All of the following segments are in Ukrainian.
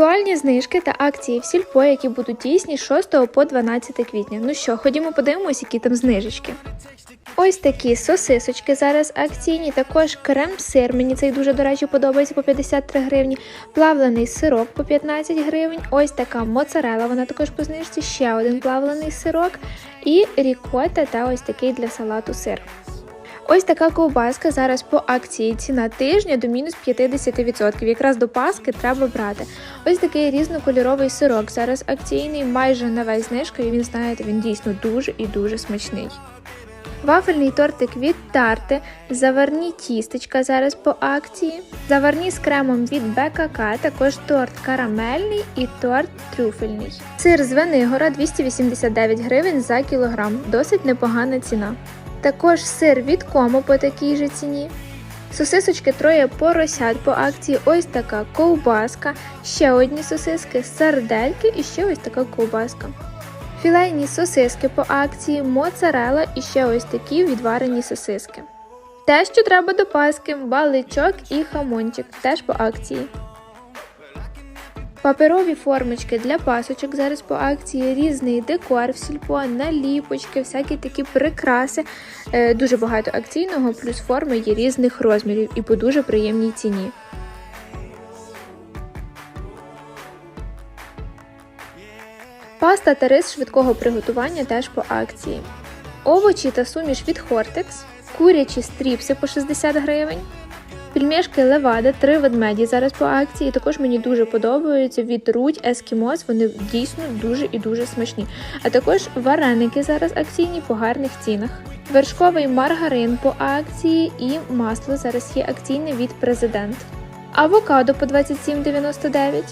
Актуальні знижки та акції в сільпо, які будуть дійсні з 6 по 12 квітня. Ну що, ходімо подивимось, які там знижечки. Ось такі сосисочки зараз акційні, також крем-сир. Мені цей дуже, до речі, подобається по 53 гривні. Плавлений сирок по 15 гривень. Ось така моцарела, вона також по знижці, ще один плавлений сирок. І рікота та ось такий для салату сир. Ось така ковбаска зараз по акції ціна тижня до мінус 50%. Якраз до Паски треба брати. Ось такий різнокольоровий сирок. Зараз акційний, майже на весь знижка, і він, знаєте, він дійсно дуже і дуже смачний. Вафельний тортик від тарти, заварні тістечка зараз по акції, заварні з кремом від БКК, також торт карамельний і торт трюфельний. Сир з Венигора 289 гривень за кілограм, досить непогана ціна. Також сир від кому по такій же ціні. Сосисочки троє поросят по акції. Ось така ковбаска, ще одні сосиски, сардельки і ще ось така ковбаска. Філейні сосиски по акції, моцарела і ще ось такі відварені сосиски. Те, що треба до паски, баличок і хамончик, теж по акції. Паперові формочки для пасочок зараз по акції, різний декор в сільпо, наліпочки, всякі такі прикраси. Е, дуже багато акційного, плюс форми є різних розмірів і по дуже приємній ціні. Паста та рис швидкого приготування теж по акції. Овочі та суміш від Хортекс, курячі стріпси по 60 гривень. Пельмешки Левада, три ведмеді зараз по акції. Також мені дуже подобаються від Рудь Ескімос. Вони дійсно дуже і дуже смачні. А також вареники зараз акційні по гарних цінах. Вершковий маргарин по акції і масло зараз є акційне від президент. Авокадо по 27,99.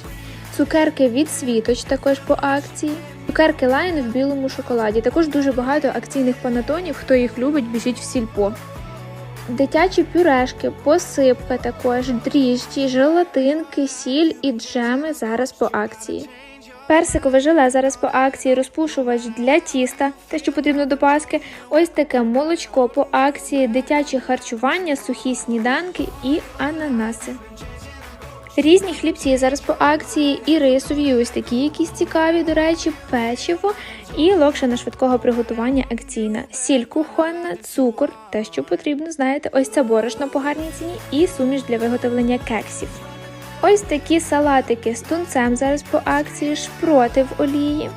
Цукерки від Світоч також по акції. Цукерки Лайн в білому шоколаді. Також дуже багато акційних панатонів. Хто їх любить, біжіть в сільпо. Дитячі пюрешки, посипка також, дріжджі, желатинки, сіль і джеми зараз по акції. Персикове желе зараз по акції, розпушувач для тіста, те, що потрібно до паски. Ось таке молочко по акції, дитяче харчування, сухі сніданки і ананаси. Різні хлібці зараз по акції і рисові, і ось такі якісь цікаві, до речі, печиво і локшина швидкого приготування акційна. Сіль кухонна, цукор, те, що потрібно, знаєте, ось це борошно по гарній ціні і суміш для виготовлення кексів. Ось такі салатики з тунцем зараз по акції, шпроти в олії.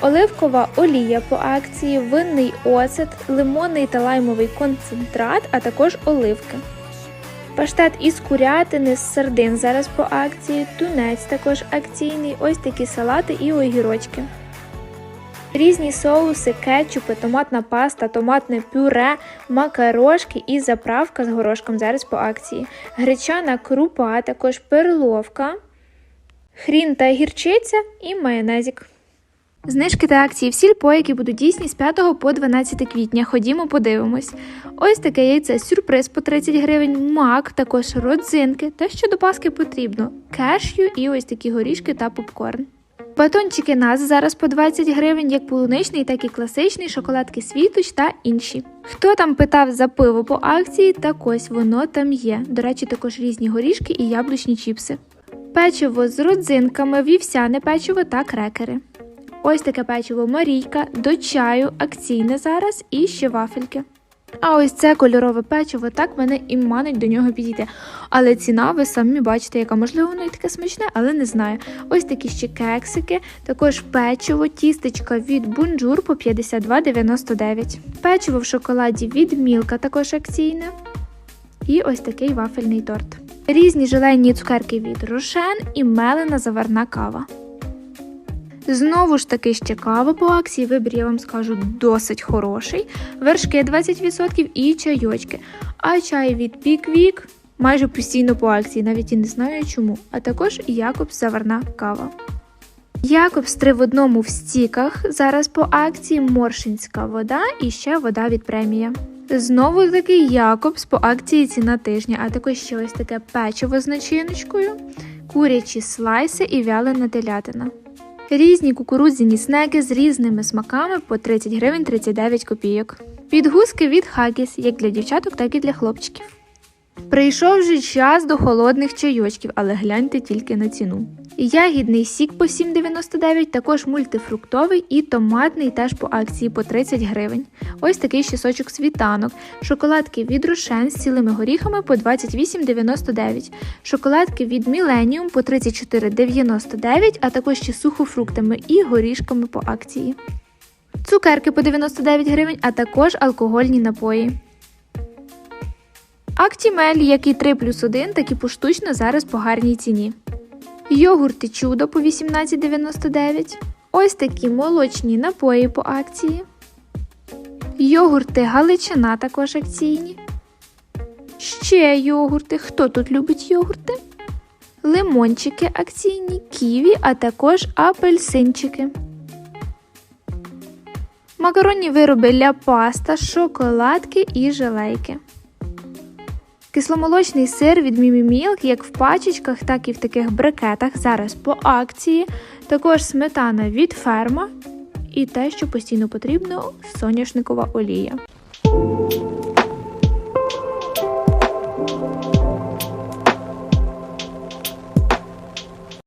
Оливкова олія по акції, винний оцет, лимонний та лаймовий концентрат, а також оливки. Паштет із курятини, з сардин зараз по акції, тунець також акційний, ось такі салати і огірочки. Різні соуси, кетчупи, томатна паста, томатне пюре, макарошки і заправка з горошком зараз по акції. Гречана крупа, також перловка, хрін та гірчиця і майонезик. Знижки та акції в сільпо, які будуть дійсні з 5 по 12 квітня. Ходімо, подивимось. Ось таке яйце сюрприз по 30 гривень, мак, також родзинки, те, що до паски потрібно, кешю і ось такі горішки та попкорн. Батончики нас зараз по 20 гривень, як полуничний, так і класичний, шоколадки світоч та інші. Хто там питав за пиво по акції, так ось воно там є. До речі, також різні горішки і яблучні чіпси. Печиво з родзинками, вівсяне печиво та крекери. Ось таке печиво Марійка, до чаю, акційне зараз і ще вафельки. А ось це кольорове печиво, так мене і манить до нього підійти. Але ціна, ви самі бачите, яка можливо воно і таке смачне, але не знаю. Ось такі ще кексики, також печиво, тістечка від бунджур по 52,99. Печиво в шоколаді від Мілка, також акційне. І ось такий вафельний торт. Різні желейні цукерки від Рошен і мелена заварна кава. Знову ж таки ще кава по акції, вибір, я вам скажу, досить хороший. Вершки 20% і чайочки. А чай від Піквік майже постійно по акції, навіть і не знаю чому. А також Якобс заварна кава. Якобс 3 в одному в стіках. Зараз по акції моршинська вода і ще вода від премія. Знову таки Якобс по акції ціна тижня, а також ще ось таке печиво з начиночкою, курячі слайси і вялена телятина. Різні кукурудзяні снеки з різними смаками по 30 гривень 39 копійок. Підгузки від Хагіс, як для дівчаток, так і для хлопчиків. Прийшов вже час до холодних чайочків, але гляньте тільки на ціну. Ягідний сік по 7,99, також мультифруктовий і томатний теж по акції по 30 гривень. Ось такий ще сочок світанок. Шоколадки від Рошен з цілими горіхами по 28,99. Шоколадки від Millennium по 34,99, а також ще сухофруктами і горішками по акції. Цукерки по 99 гривень, а також алкогольні напої. Актімель, як і 3 плюс 1, так і поштучно зараз по гарній ціні. Йогурти чудо по 18,99. Ось такі молочні напої по акції. Йогурти Галичина також акційні. Ще йогурти. Хто тут любить йогурти? Лимончики акційні, ківі, а також апельсинчики. Макаронні вироби ля паста, шоколадки і желейки. Кисломолочний сир від Мімімілк як в пачечках, так і в таких брикетах. Зараз по акції. Також сметана від ферма. І те, що постійно потрібно соняшникова олія.